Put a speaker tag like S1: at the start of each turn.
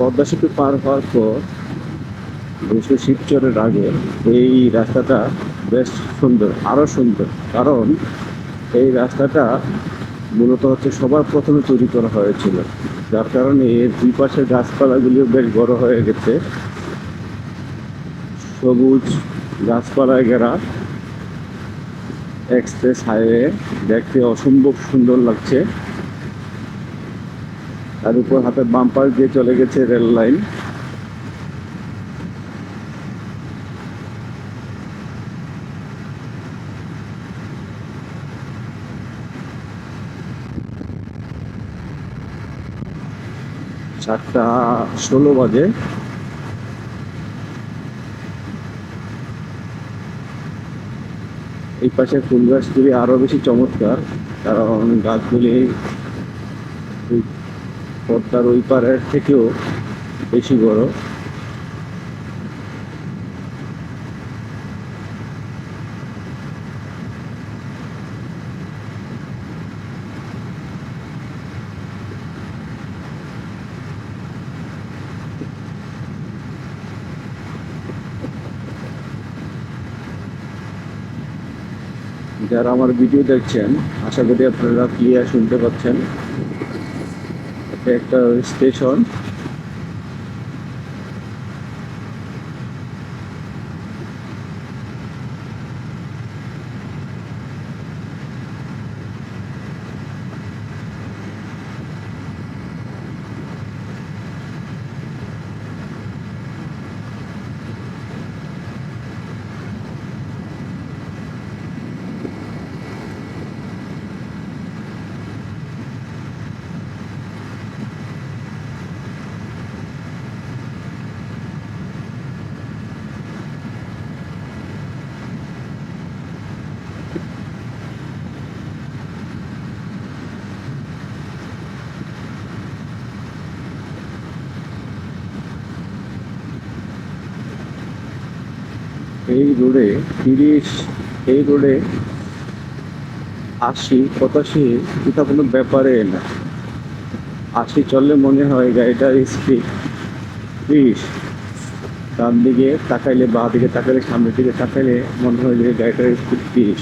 S1: পদ্মা সেতু পার হওয়ার পর বিশেষ শিবচরের আগে এই রাস্তাটা বেশ সুন্দর আরও সুন্দর। কারণ এই রাস্তাটা মূলত হচ্ছে সবার প্রথমে তৈরি করা হয়েছিল। যার কারণে এর দুই পাশের গাছপালাগুলিও বেশ বড় হয়ে গেছে। সবুজ গাছপালায় ঘেরা এক্সপ্রেস হাইওয়ে দেখতে অসম্ভব সুন্দর লাগছে। তার উপর হাতের বাম পাশ দিয়ে চলে গেছে রেল লাইন। চারটা ষোলো বাজে। এই পাশে ফুল গাছগুলি আরও বেশি চমৎকার, কারণ গাছগুলি পদ্মার ওই পারের থেকেও বেশি বড়। যারা আমার ভিডিও দেখছেন, আশা করি আপনারা ক্লিয়ার শুনতে পাচ্ছেন। এটা একটা স্টেশন এই রোডে তিরিশ, এই রোডে আশি, পঁচাশি, এটা কোনো ব্যাপারে না। আশি চললে মনে হয় গাড়িটার স্পিড ত্রিশ ডান দিকে তাকাইলে, বাঁ দিকে তাকাইলে, সামনের দিকে তাকাইলে মনে হয় যে গাড়িটার স্পিড ত্রিশ